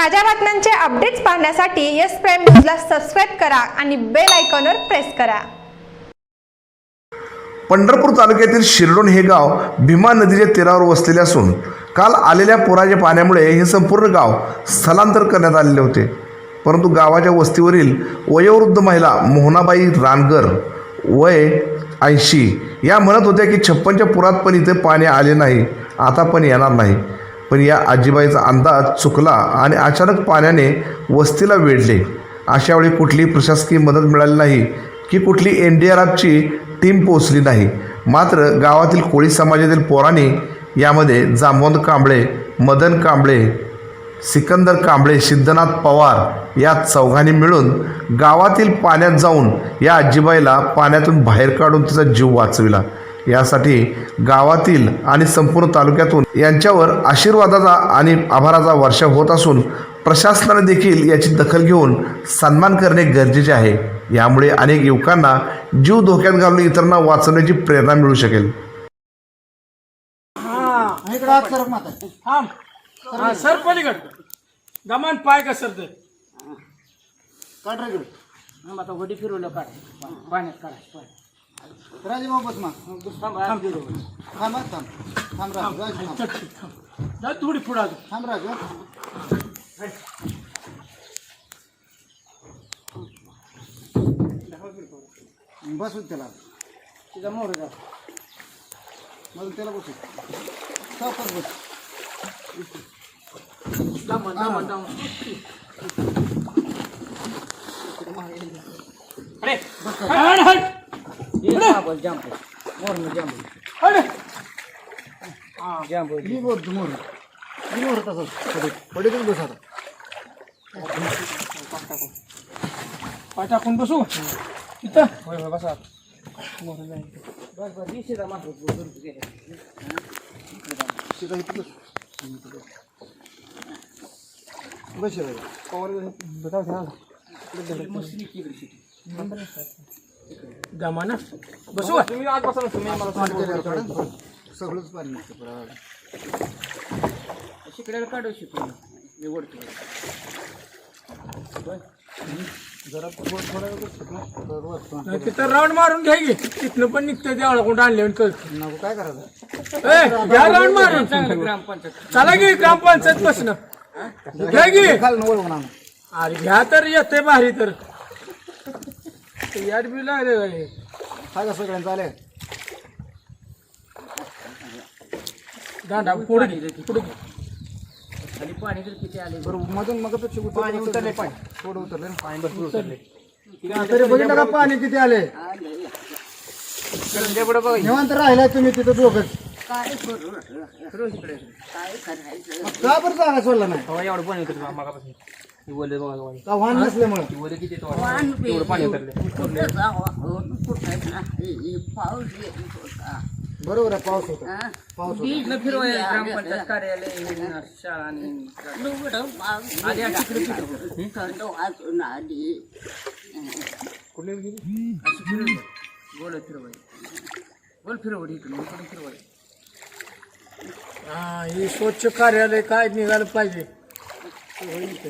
ताज्या बातम्यांचे अपडेट्स पाहण्यासाठी येस प्राईम न्यूजला सबस्क्राईब करा आणि बेल आयकॉनवर प्रेस करा. पंढरपूर तालुक्यातील शिरडोण हे गाव भीमा नदीच्या तीरावर वसलेले असून काल आलेल्या पुराच्या पाण्यामुळे हे संपूर्ण गाव स्थलांतर करण्यात आलेले होते. परंतु गावाच्या वस्तीवरील वयोवृद्ध महिला मोहनाबाई रानगर वय ऐंशी या म्हणत होत्या की छप्पनच्या पुरात पण इथे पाणी आले नाही आता पण येणार नाही. पण या आजीबाईचा अंदाज चुकला आणि अचानक पाण्याने वस्तीला वेढले. अशावेळी कुठली प्रशासकीय मदत मिळाली नाही की कुठली एन डी आर एफची टीम पोचली नाही. मात्र गावातील कोळी समाजातील पोरांनी यामध्ये जांबवंत कांबळे मदन कांबळे सिकंदर कांबळे सिद्धनाथ पवार या चौघांनी मिळून गावातील पाण्यात जाऊन या आजीबाईला पाण्यातून बाहेर काढून तिचा जीव वाचविला. यासाठी गावातील आणि संपूर्ण तालुक्यातून यांच्यावर आशीर्वादाचा आणि आभाराचा वर्षा होत असून प्रशासनाने देखील याची दखल घेऊन सन्मान करणे गरजेचे आहे. यामुळे अनेक युवकांना जीव धोक्यात घालून इतरांना वाचवण्याची प्रेरणा मिळू शकेल. हा सर पलीकड. गमान पाय का सर ते? काढ आता वडी फिरवलं काढ. पाण्यात काढायचं राजीभाऊ बस मग थांब थांब. थांब थांब. राजू राजू थांब. जा थोडी पुढं. थांब राजू. बसू त्याला. तिचा मोर जा मग त्याला बसू. सापच बस. दामन दामन दामन अरे हट हट अरे मी बोलतो मोर मी मोर तसंच पडे पडे बस आता पाय टाकून बसू इथं बसा सीधा इथं बस बस रे पवार दमा ना बसू तुम्ही आज बसा सगळंच पाणी. शिकड्याला काढू शिकू मी ओढतो. जरा थोडं थोडा वेळ बसतो ना तर बसतो. तिथं राऊंड मारून घ्या की. तिथनं पण निघतं देवळा कोण आणले कळत नको काय करायचं? घ्या राऊंड मारून. चला की ग्रामपंचायत बसणं घ्या खाल आणा. अरे घ्या तर येते भारी तर. ते याड बी लागले का हे? का सगळ्यांचं आले? दांडा पुढे घे, पुढे घे. बरोबर मधून मग पेक्षा पाणी उतरले पाणी. थोडं उतरले पाणी उतरले. तरी बघितलं का पाणी किती आले? निवांत राहिलाय तुम्ही तिथं दोघं. का बरं जागा सोडला नाही? एवढं पाणी उतरलं मागापासून. हे. का वाहन नसल्यामुळे? किती एवढं पाणी उतरले. बरोबर आहे पाऊस होता. पाऊस होता. ग्रामपंचायत कार्यालय हे शाळा आणि आधी अशी इकडे फिरव. कुठे गेली? अशी फिरव. गोल फिरवाय गोल फिरवड इकडून इकडून फिरवाय हा हे स्वच्छ कार्यालय काय निघालं पाहिजे?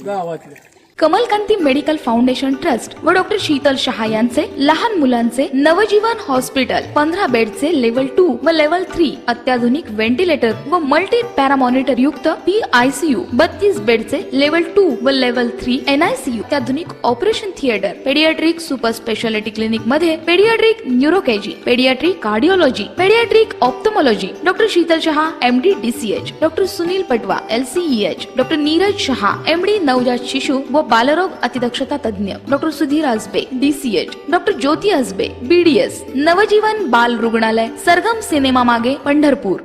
गावातले. कमलकांती मेडिकल फाउंडेशन ट्रस्ट व डॉक्टर शीतल शहा यांचे लहान मुलांचे नवजीवन हॉस्पिटल पंधरा बेडचे लेवल टू व लेवल थ्री अत्याधुनिक व्हेंटिलेटर व मल्टी पॅरामॉनिटर युक्त पी आय सी यू बत्तीस बेडचे लेवल टू व level three N I C U अत्याधुनिक operation theatre paediatric super speciality क्लिनिकमध्ये paediatric न्यूरोकेजी paediatric cardiology paediatric ophthalmology doctor Sheetal Shah M D D C H. Doctor Sunil Patwa L C H. Doctor Neeraj Shah M D नवजात शिशु व बालरोग अतिदक्षता तज्ञ doctor Sudhir Ajbe D C H doctor Jyoti Ajbe B D S Navjeevan बाल रुग्णालय सरगम cinema मागे पंढरपूर.